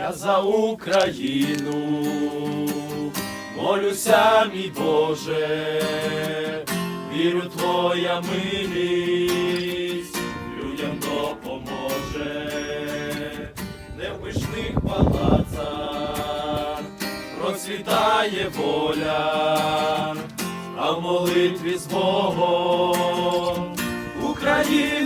Я за Україну. Молюся, мій Боже, вірю, твоя милість людям допоможе, не в пишних палацах процвітає воля, а в молитві з Богом. України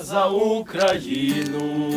за Україну.